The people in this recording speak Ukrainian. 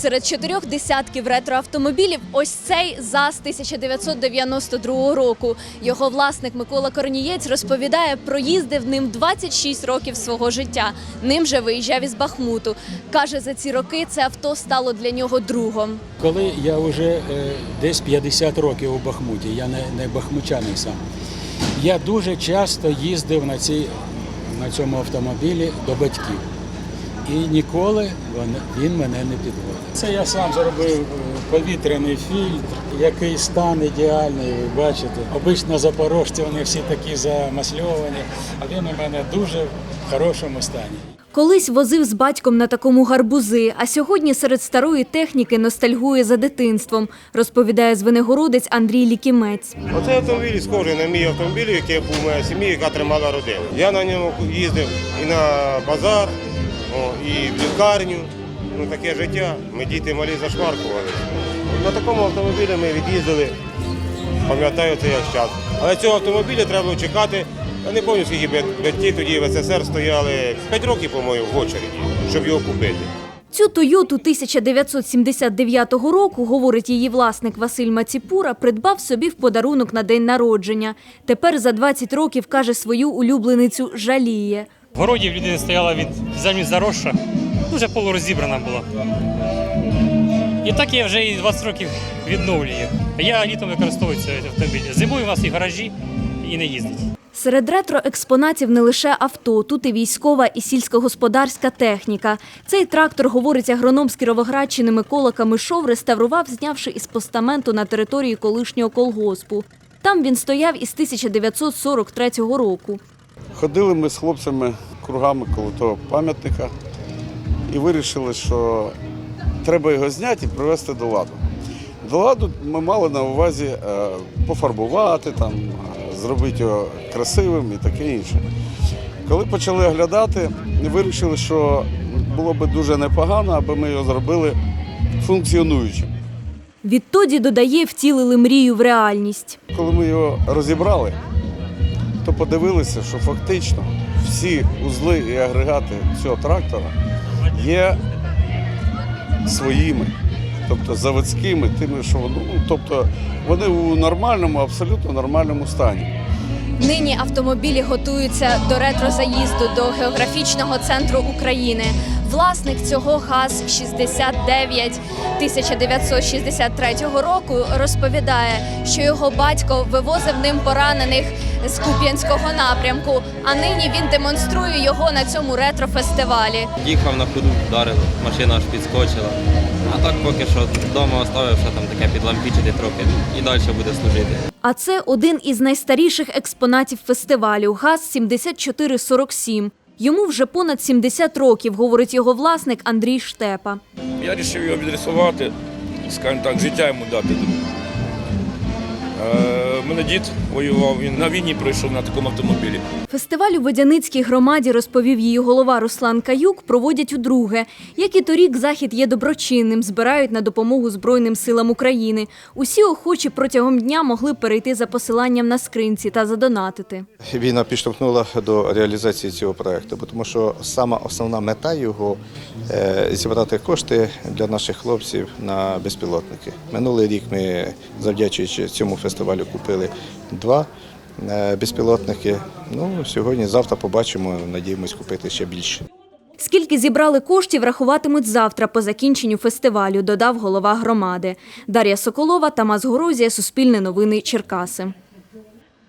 Серед чотирьох десятків ретроавтомобілів ось цей ЗАЗ 1992 року. Його власник Микола Корнієць розповідає, проїздив ним 26 років свого життя. Ним же виїжджав із Бахмуту. Каже, за ці роки це авто стало для нього другом. Коли я вже е, десь 50 років у Бахмуті, я не, не бахмучаний сам. Я дуже часто їздив на, цій, на цьому автомобілі до батьків. І ніколи він, мене не підводив. Це я сам зробив е, повітряний фільтр, який стан ідеальний, ви бачите. Обично запорожці вони всі такі замасльовані, а він у мене дуже в хорошому стані. Колись возив з батьком на такому гарбузи, а сьогодні серед старої техніки ностальгує за дитинством, розповідає звенигородець Андрій Лікімець. Оцей автомобіль схожий на мій автомобіль, який був у моєї сім'ї, яка тримала родину. Я на ньому їздив і на базар, о, і в лікарню. Ну таке життя. Ми діти малі зашваркували. На такому автомобілі ми від'їздили, пам'ятаю це як час. Але цього автомобіля треба було чекати. Я не пам'ятаю, скільки бат- батьки тоді в СССР стояли 5 років, по-моєму, в очереді, щоб його купити. Цю Тойоту 1979 року, говорить її власник Василь Маціпура, придбав собі в подарунок на день народження. Тепер за 20 років, каже, свою улюбленицю жаліє. В городі в стояла від землі заросша, дуже полурозібрана була. І так я вже і 20 років відновлюю. Я літом використовую цей автомобіль. Зимою у нас і гаражі, і не їздить. Серед ретроекспонатів не лише авто, тут і військова, і сільськогосподарська техніка. Цей трактор, говорить агроном з Кіровоградщини Микола Камишов, реставрував, знявши із постаменту на території колишнього колгоспу. Там він стояв із 1943 року. Ходили ми з хлопцями кругами коло того пам'ятника і вирішили, що треба його зняти і привести до ладу. До ладу ми мали на увазі е, пофарбувати, там, е, зробити його красивим і таке інше. Коли почали оглядати, вирішили, що було б дуже непогано, аби ми його зробили функціонуючим. Відтоді, додає, втілили мрію в реальність. Коли ми його розібрали, то подивилися, що фактично всі узли і агрегати цього трактора є своїми, тобто заводськими, тими, що ну, тобто вони у нормальному, абсолютно нормальному стані. Нині автомобілі готуються до ретрозаїзду до географічного центру України. Власник цього ГАЗ-69 1963 року розповідає, що його батько вивозив ним поранених з Куп'янського напрямку, а нині він демонструє його на цьому ретрофестивалі. Їхав на ходу, вдарило, машина аж підскочила. А так поки що вдома оставив, що там таке підлампічити трохи і далі буде служити. А це один із найстаріших експонатів фестивалю ГАЗ-7447. Йому вже понад 70 років, говорить його власник Андрій Штепа. Я вирішив його відрисувати, скажімо так, життя йому дати. Мене дід воював, він на війні пройшов на такому автомобілі. Фестиваль у Водяницькій громаді, розповів її голова Руслан Каюк, проводять удруге. Як і торік, захід є доброчинним, збирають на допомогу Збройним силам України. Усі охочі протягом дня могли перейти за посиланням на скринці та задонатити. Війна підштовхнула до реалізації цього проекту, бо тому що сама основна мета його е, зібрати кошти для наших хлопців на безпілотники. Минулий рік ми, завдячуючи цьому фестивалю, купили два е, безпілотники. Ну сьогодні, завтра побачимо. Надіємось купити ще більше. Скільки зібрали коштів, рахуватимуть завтра по закінченню фестивалю, додав голова громади. Дар'я Соколова, Тамас Горозія, Суспільне новини, Черкаси.